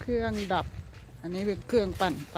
เครื่องดับ อันนี้เป็นเครื่องปั่นไฟ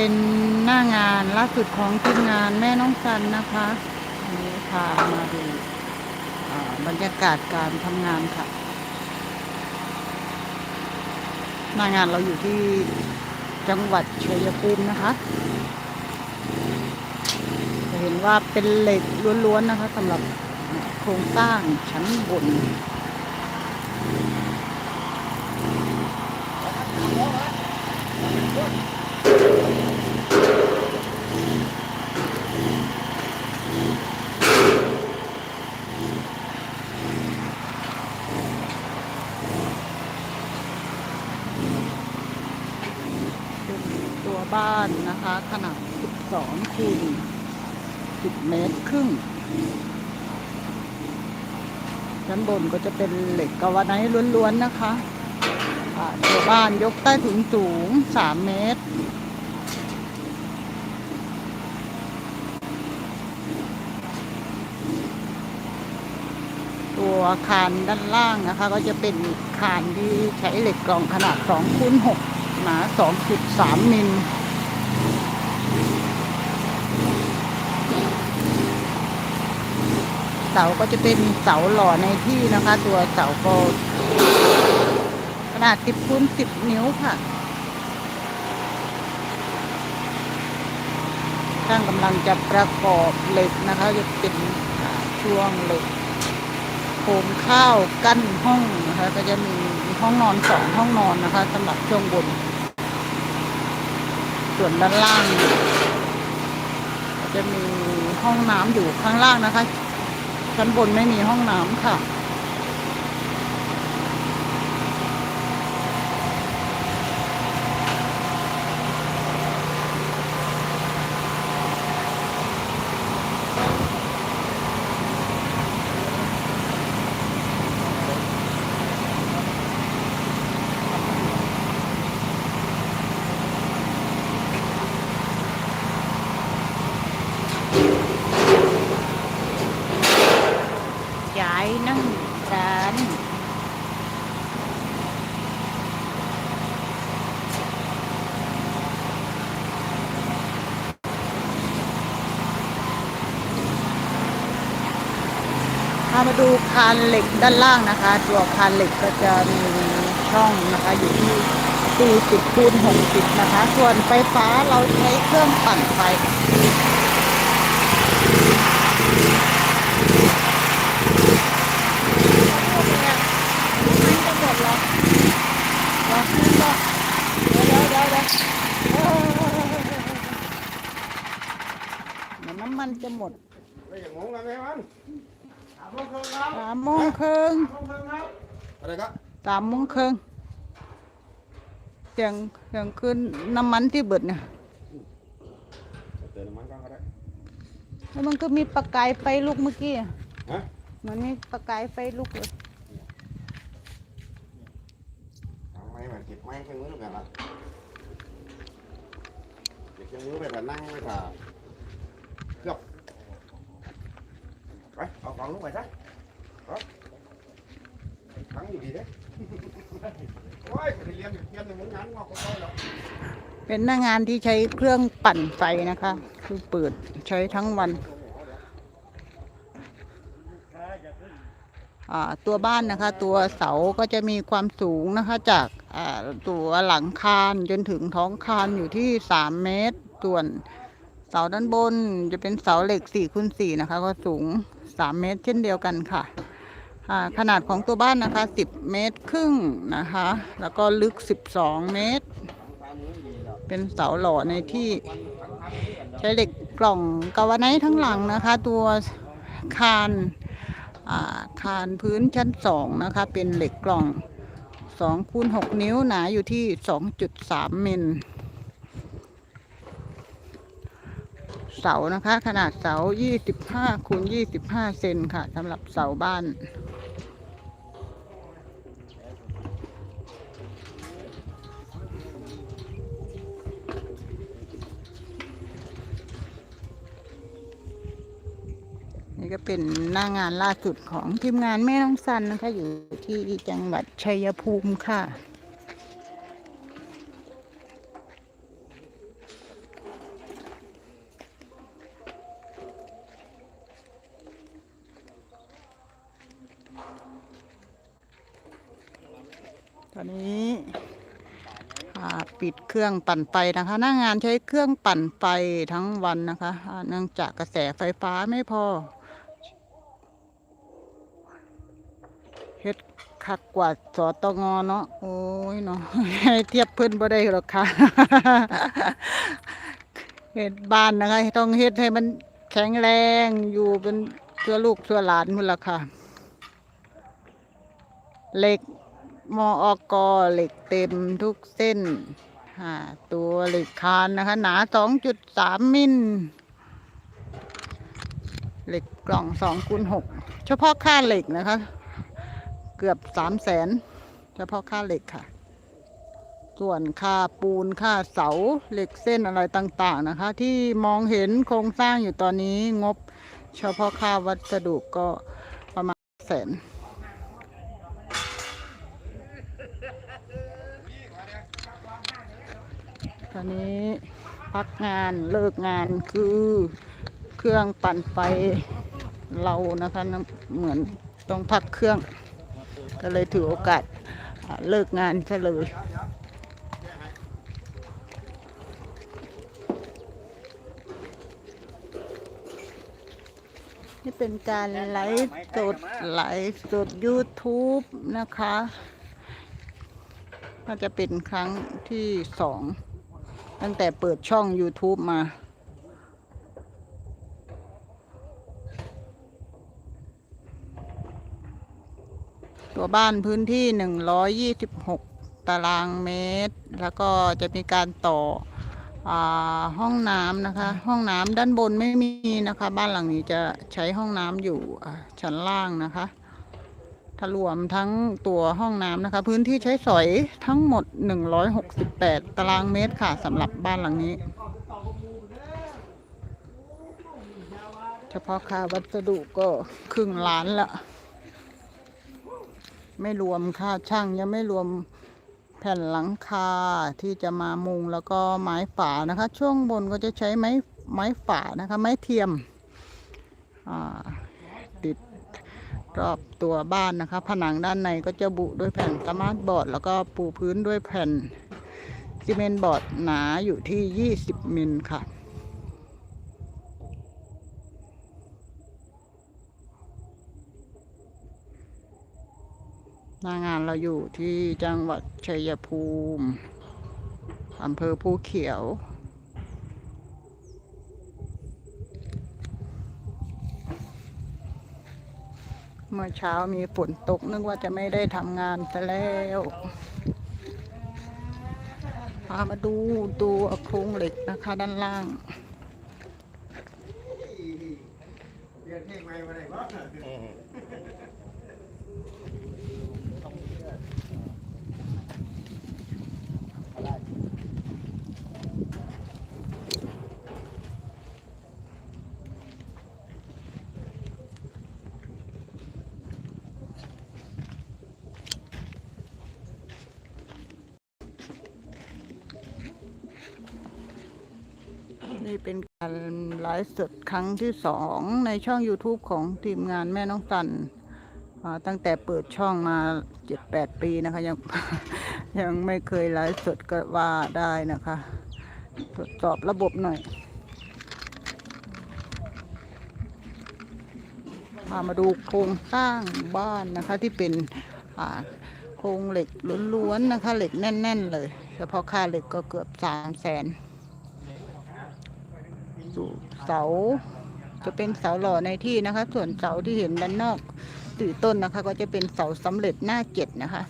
เป็นหน้างานล่าสุดของทีมงานแม่น้องสันนะคะนี้พามาดูบรรยากาศการทำงานค่ะ หน้างานเราอยู่ที่จังหวัดชัยภูมินะคะ จะเห็นว่าเป็นเหล็กล้วนๆนะคะสำหรับโครงสร้างชั้นบน บ้านนะคะ ขนาด 12คูณ10 เมตรครึ่งชั้นบนก็จะเป็นเหล็กกาวาไนท์ล้วนๆนะคะตัวบ้านยกใต้ถุนสูง 3 เมตร ตัวอาคารด้านล่างนะคะ ก็จะเป็นอาคารที่ใช้เหล็กกล่องขนาด2คูณ6หนา 2.3 มิล สาก็จะเป็นเสาหล่อในที่นะคะ ตัวเสาก็ขนาด10คูณ10นิ้วค่ะช่างกำลังจะประกอบเหล็กนะคะ จะเป็นช่วงเหล็กโคมข้าวกั้นห้องนะคะ ก็จะมีห้องนอนสองห้องนอนนะคะสำหรับช่วงบน ส่วนด้านล่าง จะมีห้องน้ำอยู่ข้างล่างนะคะ ชั้นบนไม่มีห้องน้ำค่ะ ย้ายนั่งร้านามาดูคานเหล็กด้านล่างนะคะ ตัวคานเหล็กก็จะมีช่องนะคะอยู่ที่40คูณ60นะคะ ส่วนไฟฟ้าเราใช้เครื่องปั่นไฟจะหมดแล้วเดียวเดี๋ยวเดี๋ยวเดี๋ยวน้ำมันจะหมดไม่อย่างงงแล้วไงมัน สามโมงครึ่งอะไรครับสามโมงครึ่งเสียงเสียงขึ้นน้ำมันที่เบิดเนี่ยเติมน้ำมันก่อนก็ได้แล้วมันก็มีประกายไฟลุกเมื่อกี้อะฮะมันมีประกายไฟลุกเลยเอาไม้มาเก็บไม้เครื่องมือแบบละเก็บเครื่องมือไปแต่นั่งไปถ่าเกือบ ไปเอาของลงไปซะขังอยู่ดีเด้โอ้ยไปเรียนเรียนหนึ่งงานงอกก็ได้หรอกเป็นหน้างานที่ใช้เครื่องปั่นไฟนะคะ คือเปิดใช้ทั้งวัน ตัวบ้านนะคะ ตัวเสาก็จะมีความสูงนะคะ จากตัวหลังคานจนถึงท้องคานอยู่ที่ 3 เมตร ส่วนเสาด้านบนจะเป็นเสาเหล็ก4คูณ4นะคะ ก็สูง 3 เมตร เช่นเดียวกันค่ะ ขนาดของตัวบ้านนะคะ 10 เมตรครึ่งนะคะ แล้วก็ลึก 12 เมตร เป็นเสาหล่อในที่ใช้เหล็กกล่องกาวไนท์ทั้งหลังนะคะ ตัวคานาคานพื้นชั้นสองนะคะ เป็นเหล็กกล่อง2คูณ6นิ้วหนาอยู่ที่ 2.3 มิล เสานะคะ ขนาดเสา 25คูณ25 เซนค่ะสำหรับเสาบ้านนี่ก็เป็นหน้างานล่าสุดของทีมงานแม่น้องสันนะคะ อยู่ที่จังหวัดชัยภูมิค่ะ อนนี้อ่าปิดเครื่องปั่นไฟนะคะ หน้างานใช้เครื่องปั่นไฟทั้งวันนะคะ เนื่องจากกระแสไฟฟ้าไม่พอเฮ็ดคักกว่าสตงเนาะโอ้ยเนาะให้เทียบเพิ่อนบ่ได้หรอกค่ะเฮ็ดบ้านนะคะต้องเฮ็ดให้มันแข็งแรงอยู่เป็นเพื่อลูกเพื่อหลานพุ่นละค่ะเหล็ก มอกเหล็กเต็มทุกเส้นอ่าตัวเหล็กคานนะคะ หนา 2.3 มิล เหล็กกล่อง2คูณ6เฉพาะค่าเหล็กนะคะ เกือบ3แสนเฉพาะค่าเหล็กค่ะ ส่วนค่าปูนค่าเสาเหล็กเส้นอะไรต่างๆนะคะ ที่มองเห็นโครงสร้างอยู่ตอนนี้งบ เฉพาะค่าวัสดุก็ประมาณแสน อนนี้พักงานเลิกงานคือเครื่องปั่นไฟเรานะคะน้ำเหมือนต้องพักเครื่อง ก็เลยถือโอกาสเลิกงานซะเลยนี่เป็นการไลฟ์สดไลฟ์สด YouTube นะคะน่าจะเป็นครั้งที่สอง ตั้งแต่เปิดช่อง YouTube มา ตัวบ้านพื้นที่ 126 ตารางเมตร แล้วก็จะมีการต่ออห้องน้ำนะคะ ห้องน้ำด้านบนไม่มีนะคะ บ้านหลังนี้จะใช้ห้องน้ำอยู่ชั้นล่างนะคะ ถ้ารวมทั้งตัวห้องน้ำนะคะ พื้นที่ใช้สอยทั้งหมด 168 ตารางเมตรค่ะสำหรับบ้านหลังนี้ เฉพาะค่าวัสดุก็ครึ่งล้านละ ไม่รวมค่าช่างยังไม่รวมแผ่นหลังคาที่จะมามุงแล้วก็ไม้ฝานะคะ ช่วงบนก็จะใช้ไม้ไม้ฝานะคะ ไม้เทียมอ่า รอบตัวบ้านนะคะ ผนังด้านในก็จะบุด้วยแผ่นสมาร์ทบอร์ด แล้วก็ปูพื้นด้วยแผ่นซีเมนต์บอร์ดหนาอยู่ที่ 20 มิลค่ะหน้างานเราอยู่ที่จังหวัดชัยภูมิอำเภอภูเขียว เมื่อเช้ามีฝนตก นึกว่าจะไม่ได้ทำงานซะแล้วพามาดูตัวโครงเหล็กนะคะด้านล่างเรียนเพลงใหม่มาได้บ่ นี่เป็น การไลฟ์สดครั้งที่สองในช่อง YouTube ของทีมงานแม่น้องตันตั้งแต่เปิดช่องมาเจ็ดแปดปีนะคะ ยังยังไม่เคยไลฟ์สดก็ว่าได้นะคะ ตรวจสอบระบบหน่อยพามาดูโครงสร้างบ้านนะคะที่เป็นโครงเหล็กล้วนๆนะคะ เหล็กแน่น ๆ เลย เฉพาะค่าเหล็กก็เกือบสามแสน เสา จะเป็นเสาหล่อในที่นะคะ ส่วนเสาที่เห็นด้านนอกสี่ต้นนะคะ ก็จะเป็นเสาสำเร็จหน้าเจ็ดนะคะ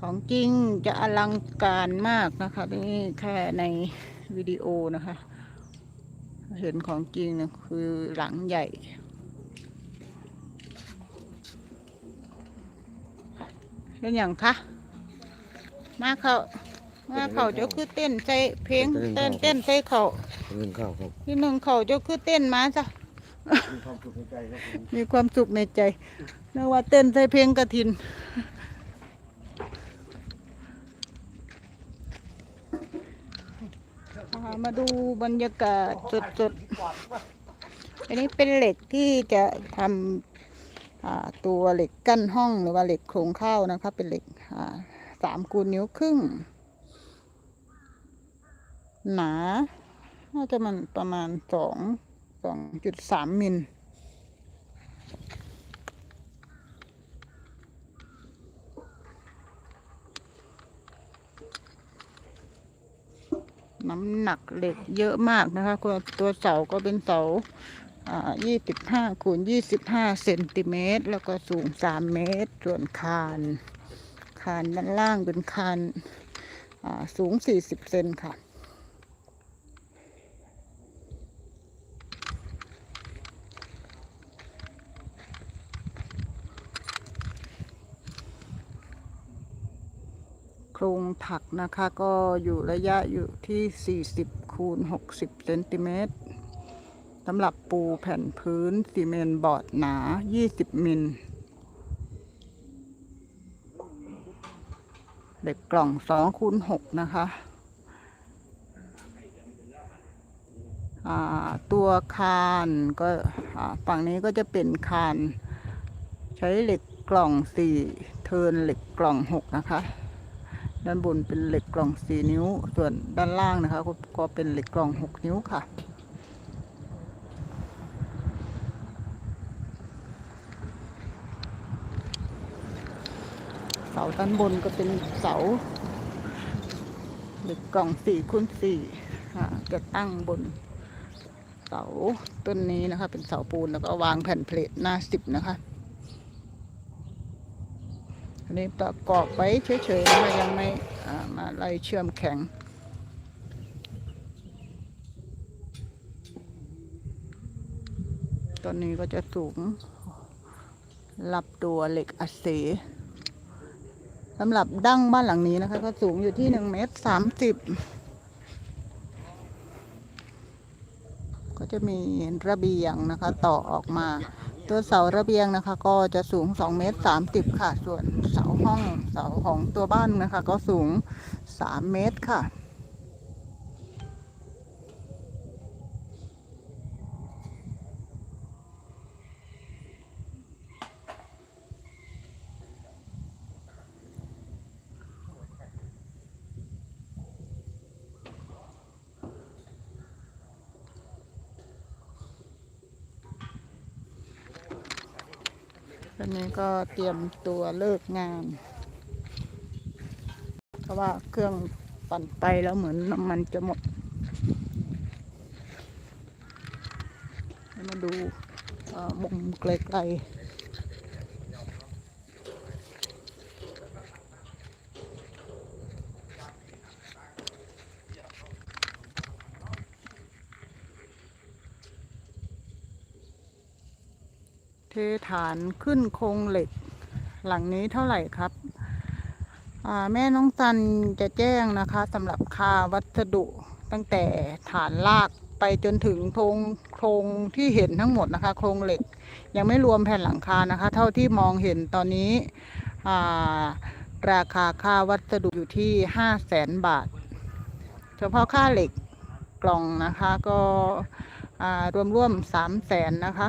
ของจริงจะอลังการมากนะคะนี่แค่ในวิดีโอนะคะ เห็นของจริงเนี่ยคือหลังใหญ่ เป็นอย่างคะ มาเขามาเขาเจ้าคือเต้นใส่เพลงเต้นเต้นใส่เขาเงินเข้าครับที่หนึ่งเขาเจ้าคือเต้นมาจ้ะมีความสุขในใจครับผมมีความสุขในใจนึกว่าเต้นใส่เพลงกระถินพามาดูบรรยากาศสดๆ อันนี้เป็นเหล็กที่จะทำอ่าตัวเหล็กกั้นห้องหรือว่าเหล็กโครงเข้านะคะ เป็นเหล็กอ่า สามคูณนิ้วครึ่ง หนาน่าจะมันประมาณสองสองจุดสามมิลน้ำหนักเหล็กเยอะมากนะคะตัวเสาก็เป็นเสาอ่ายี่สิบห้าคูณยี่สิบห้าเซนติเมตร แล้วก็สูงสามเมตร ส่วนคาน คานด้านล่างเป็นคานสูงสี่สิบเซนค่ะ โครงถักนะคะก็อยู่ระยะอยู่ที่ 40 คูณ 60 เซนติเมตรสำหรับปูแผ่นพื้นซีเมนต์บอร์ดหนา 20 มิล เหล็กกล่อง2คูณ6นะคะตัวคานก็ฝั่งนี้ก็จะเป็นคาน ใช้เหล็กกล่อง4เทินเหล็กกล่อง6นะคะ ด้านบนเป็นเหล็กกล่อง4นิ้ว ส่วนด้านล่างนะคะ ก็เป็นเหล็กกล่อง6นิ้วค่ะาด้านบนก็เป็นเสาเหล็กกล่อง4คูณ4อ่าจะตั้งบนเสาต้นนี้นะคะ เป็นเสาปูนแล้วก็วางแผ่นเพลทหน้า10นะคะอันนี้ประกอบไว้เฉยๆนะคะยังไม่มาไล่เชื่อมแข็งตอนนี้ก็จะสูงรับตัวเหล็กอัดเส สำหรับดั้งบ้านหลังนี้นะคะ ก็สูงอยู่ที่หนึ่งเมตรสามสิบก็จะมีระเบียงนะคะ ต่อออกมา ตัวเสาระเบียงนะคะ ก็จะสูงสองเมตรสามสิบค่ะ ส่วนเสาห้องเสาของตัวบ้านนะคะ ก็สูงสามเมตรค่ะ ตอนนี้ก็เตรียมตัวเลิกงาน เพราะว่าเครื่องปั่นไปแล้วเหมือนน้ำมันจะหมดมาดูมุมไกลๆานขึ้นโครงเหล็ก หลังนี้เท่าไหร่ครับแม่น้องตันจะแจ้งนะคะสำหรับค่าวัสดุตั้งแต่ฐานลากไปจนถึงโครงโครงที่เห็นทั้งหมดนะคะ โครงเหล็ก ยังไม่รวมแผ่นหลังคานะคะ เท่าที่มองเห็นตอนนี้ราคาค่าวัสดุอยู่ที่ห้าแสนบาท เฉพาะค่าเหล็กกล่องนะคะก็รวมร่วมสามแสนนะคะ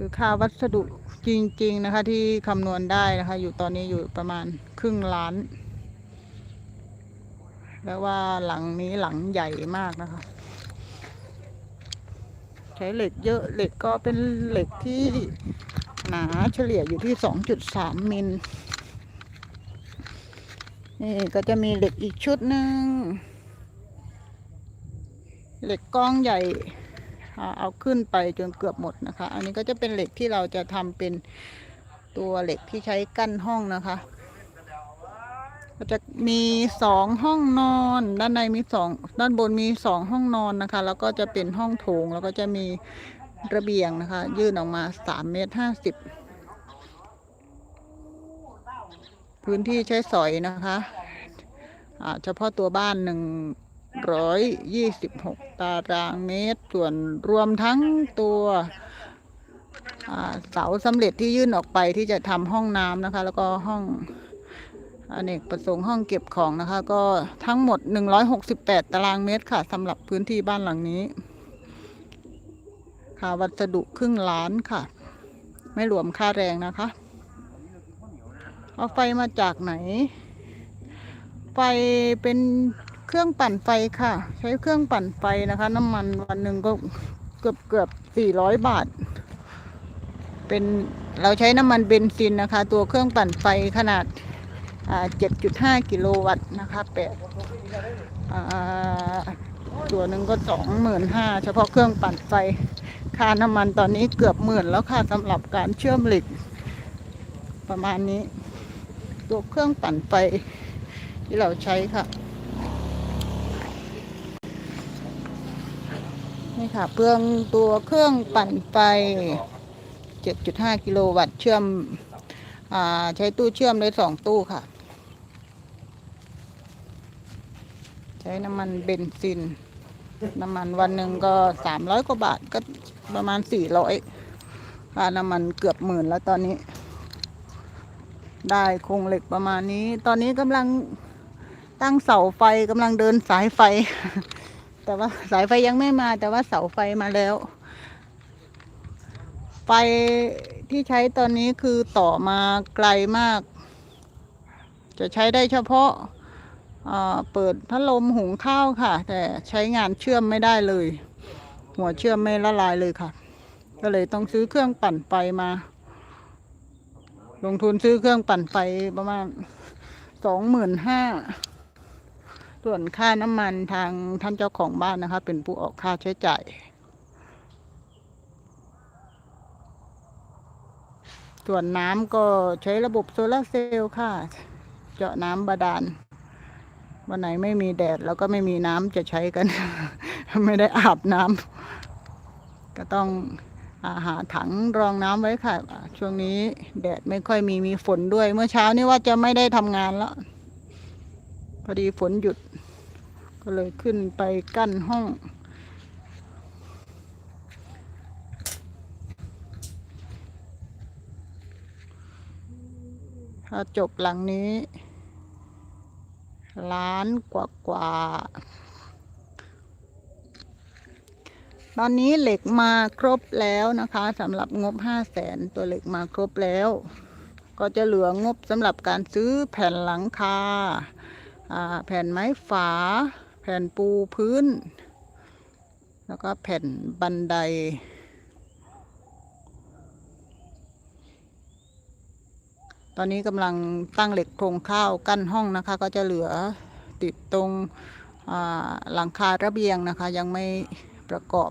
คือค่าวัสดุจริง ๆ นะคะ ที่คำนวณได้นะคะ อยู่ตอนนี้อยู่ประมาณครึ่งล้านแล้วว่าหลังนี้หลังใหญ่มากนะคะ ใช้เหล็กเยอะเหล็กก็เป็นเหล็กที่หนาเฉลี่ยอยู่ที่ 2.3 มิลนี่ก็จะมีเหล็กอีกชุดหนึ่งเหล็กกล้องใหญ่ เอาขึ้นไปจนเกือบหมดนะคะ อันนี้ก็จะเป็นเหล็กที่เราจะทำเป็นตัวเหล็กที่ใช้กั้นห้องนะคะ ก็จะมีสองห้องนอน ด้านในมีสองด้านบนมีสองห้องนอนนะคะ แล้วก็จะเป็นห้องโถงแล้วก็จะมีระเบียงนะคะ ยื่นออกมาสามเมตรห้าสิบพื้นที่ใช้สอยนะคะเฉพาะตัวบ้านหนึ่ง ร้อยยี่สิบหกตารางเมตร ส่วนรวมทั้งตัวเสาสำเร็จที่ยื่นออกไปที่จะทำห้องน้ำนะคะ แล้วก็ห้องอเนกประสงค์ห้องเก็บของนะคะ ก็ทั้งหมด 168 ตารางเมตรค่ะสำหรับพื้นที่บ้านหลังนี้ ค่าวัสดุครึ่งล้านค่ะ ไม่รวมค่าแรงนะคะ เอาไฟมาจากไหน ไฟเป็น เครื่องปั่นไฟค่ะ ใช้เครื่องปั่นไฟนะคะ น้ำมันวันหนึ่งก็เกือบเกือบสี่ร้อยบาท เป็นเราใช้น้ำมันเบนซินนะคะ ตัวเครื่องปั่นไฟขนาดเจ็ดจุดห้ากิโลวัตต์นะคะแปดตัวหนึ่งก็สองหมื่นห้าเฉพาะเครื่องปั่นไฟค่าน้ำมันตอนนี้เกือบหมื่นแล้วค่ะสำหรับการเชื่อมเหล็ก ประมาณนี้ ตัวเครื่องปั่นไฟที่เราใช้ค่ะ นี่ค่ะเปลืองตัวเครื่องปั่นไฟ 7.5 กิโลวัตต์เชื่อมอใช้ตู้เชื่อมได้สองตู้ค่ะ ใช้น้ำมันเบนซิน น้ำมันวันหนึ่งก็ 300 กว่าบาทก็ประมาณ 400ค่าน้ำมันเกือบหมื่นแล้วตอนนี้ ได้โครงเหล็กประมาณนี้ ตอนนี้กำลังตั้งเสาไฟกำลังเดินสายไฟ แต่ว่าสายไฟยังไม่มา แต่ว่าเสาไฟมาแล้ว ไฟที่ใช้ตอนนี้คือต่อมาไกลมาก จะใช้ได้เฉพาะเอ่อเปิดพัดลมหุงข้าวค่ะ แต่ใช้งานเชื่อมไม่ได้เลย หัวเชื่อมไม่ละลายเลยค่ะ ก็เลยต้องซื้อเครื่องปั่นไฟมา ลงทุนซื้อเครื่องปั่นไฟประมาณสองหมื่นห้า ส่วนค่าน้ำมันทางท่านเจ้าของบ้านนะคะ เป็นผู้ออกค่าใช้จ่าย ส่วนน้ำก็ใช้ระบบโซลาเซลล์ค่ะ เจาะน้ำบาดาล วันไหนไม่มีแดดแล้วก็ไม่มีน้ำจะใช้กัน ไม่ได้อาบน้ำก็ต้องอาหาถังรองน้ำไว้ค่ะ ช่วงนี้แดดไม่ค่อยมีมีฝนด้วย เมื่อเช้านี่ว่าจะไม่ได้ทำงานแล้ว อดีฝนหยุด ก็เลยขึ้นไปกั้นห้อง ถ้าจบหลังนี้ ล้านกว่ากว่าตอนนี้เหล็กมาครบแล้วนะคะสำหรับงบห้าแสนตัวเหล็กมาครบแล้ว ก็จะเหลืองบสำหรับการซื้อแผ่นหลังคา แผ่นไม้ฝา แผ่นปูพื้น แล้วก็แผ่นบันได ตอนนี้กำลังตั้งเหล็กโครงข้าวกั้นห้องนะคะ ก็จะเหลือติดตรงหลังคาระเบียงนะคะ ยังไม่ประกอบ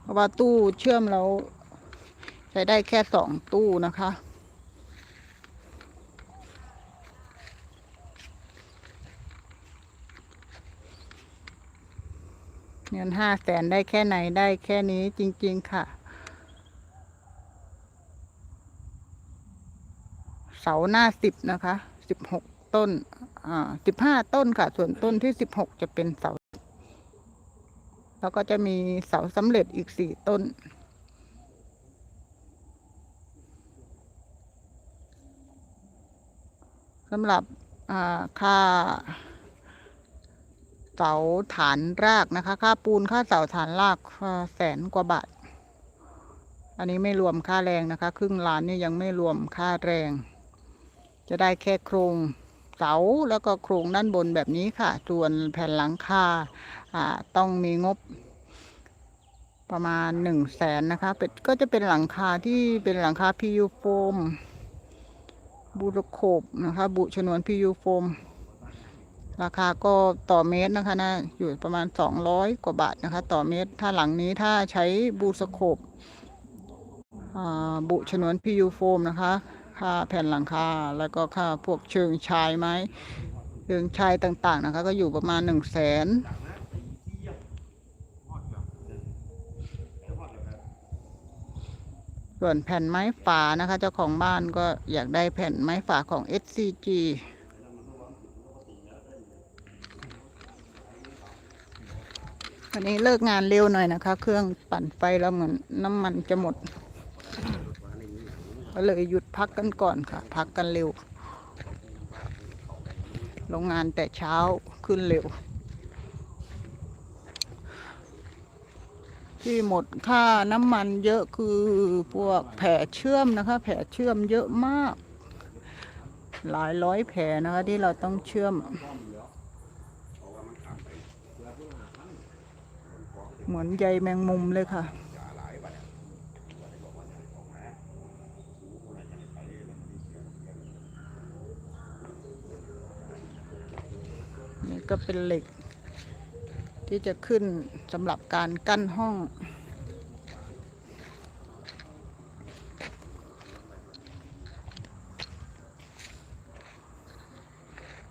เพราะว่าตู้เชื่อมแล้วใช้ได้แค่สองตู้นะคะ เงินห้าแสนได้แค่ไหนได้แค่นี้จริง ๆ ค่ะ เสาหน้าสิบนะคะสิบหกต้น อ่าสิบห้าต้นค่ะ ส่วนต้นที่สิบหกจะเป็นเสา แล้วก็จะมีเสาสำเร็จอีกสี่ต้นสำหรับอ่าค่า เสาฐานรากนะคะ ค่าปูนค่าเสาฐานรากแสนกว่าบาท อันนี้ไม่รวมค่าแรงนะคะ ครึ่งล้านนี่ยังไม่รวมค่าแรง จะได้แค่โครงเสาแล้วก็โครงด้านบนแบบนี้ค่ะ ส่วนแผ่นหลังคาอ่าต้องมีงบประมาณหนึ่งแสนนะคะเป็นก็จะเป็นหลังคาที่เป็นหลังคาพียูโฟมบูรโคบนะคะ บุชนวนพียูโฟม ราคาก็ต่อเมตรนะคะนะอยู่ประมาณ 200 กว่าบาทนะคะ ต่อเมตร ถ้าหลังนี้ถ้าใช้บูสโคบบุชนวนพียูโฟมนะคะ ค่าแผ่นหลังคา แล้วก็ค่าพวกเชิงชายไม้เชิงชายต่างๆนะคะ ก็อยู่ประมาณ 1 0 0 0 0แสนส่วนแผ่นไม้ฝานะคะ เจ้าของบ้านก็อยากได้แผ่นไม้ฝาของ SCG วันนี้เลิกงานเร็วหน่อยนะคะ เครื่องปั่นไฟแล้วเหมือนน้ำมันจะหมด ก็เลยหยุดพักกันก่อนค่ะ พักกันเร็ว โรงงานแต่เช้าขึ้นเร็ว ที่หมดค่าน้ำมันเยอะคือพวกแผลเชื่อมนะคะ แผลเชื่อมเยอะมาก หลายร้อยแผลนะคะที่เราต้องเชื่อม เหมือนใยแมงมุมเลยค่ะ นี่ก็เป็นเหล็ก ที่จะขึ้นสำหรับการกั้นห้อง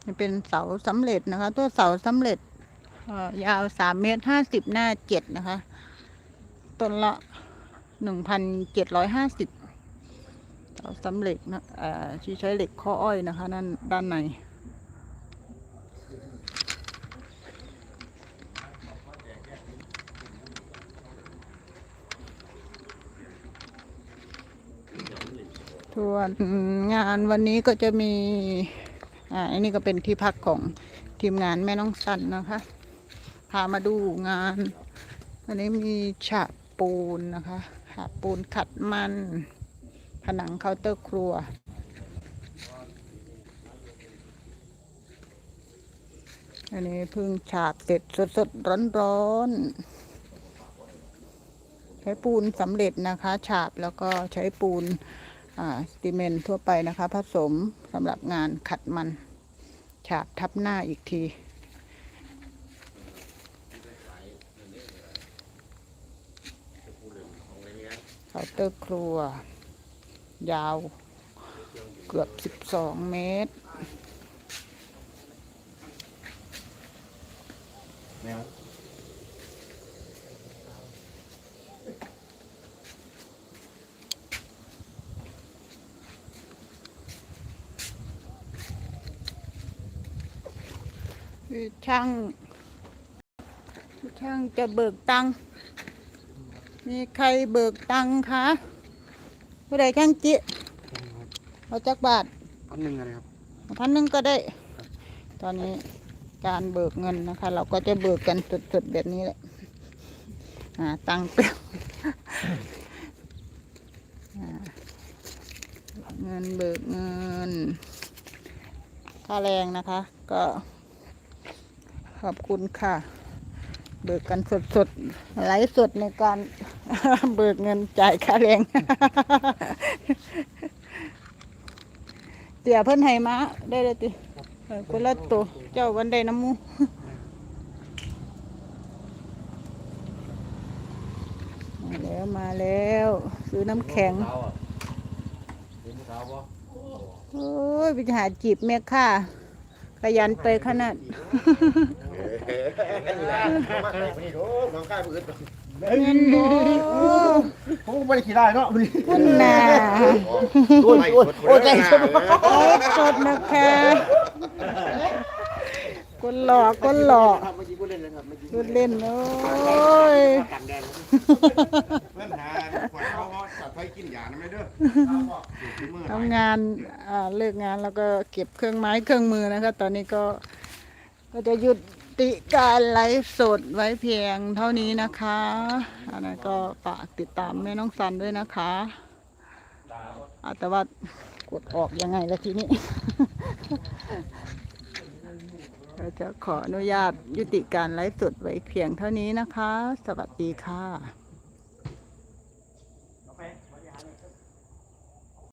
นี่เป็นเสาสำเร็จนะคะ ตัวเสาสำเร็จ ยาวสามเมตรห้าสิบหน้าเจ็ดนะคะ ต้นละหนึ่งพันเจ็ดร้อยห้าสิบเสาสำเร็จนะที่ใช้เหล็กข้ออ้อยนะคะนั่นด้านในส่วนงานวันนี้ก็จะมี อ่า อันนี้ก็เป็นที่พักของทีมงานแม่น้องสันนะคะ พามาดูงานอันนี้มีฉาบปูนนะคะฉาบปูนขัดมัน ผนังเคาน์เตอร์ครัว อันนี้เพิ่งฉาบเสร็จสดๆ ร้อนๆ ใช้ปูนสำเร็จนะคะ ฉาบแล้วก็ใช้ปูนอ่าสติเมนทั่วไปนะคะ ผสมสำหรับงานขัดมัน ฉาบทับหน้าอีกที เคาน์เตอร์ครัว ยาวเกือบ12เมตร แมวคือช่าง ช่างจะเบิกตังค์ มีใครเบิกตังค์คะผู้ใดช่างจิเอาจักบาทพันหนึ่งอะไรครับพันหนึ่งก็ได้ ตอนนี้การเบิกเงินนะคะ เราก็จะเบิกกันสดๆแบบนี้แหละหาตังค์เปล่าอ่าเงินเบิกเงิน ค่าแรงนะคะ ก็ ขอบคุณค่ะ เบิกกันสดๆไลฟ์สดในการ เบิกเงินจ่ายค่าแรง เตี่ยเพิ่นให้มาได้เลยติเออคนละตัวเจ้าวันใดน้ำมูมาแล้วมาแล้ว ซื้อน้ำแข็ง โอ้ยไปหาจีบแม่ค่าขยันไปขนาดเฮ้ยมาใส่ไปนี่โดน้องกายปืน เงินโบผมก็ไม่ได้ขี่ได้เนาะคุณน่ะโอ้ยโอ้ยใจสดโอ้สดนะคะคนหลอกคนหลอกเมื่อกี้พูดเล่นเลยครับเมื่อกี้พูดเล่นโอ้ยกันแดงเพื่อนหาขวดเขาเขาจัดไฟกินยานะไม่เด้อทำงานอ่าเลิกงานแล้วก็เก็บเครื่องไม้เครื่องมือนะคะ ตอนนี้ก็ก็จะหยุด ติการไลฟ์สดไว้เพียงเท่านี้นะคะอันนั้นก็ฝากติดตามแม่น้องซันด้วยนะคะอาตวัดกดออกยังไงละทีนี้เราจะขออนุญาตยุติการไลฟ์สดไว้เพียงเท่านี้นะคะ สวัสดีค่ะ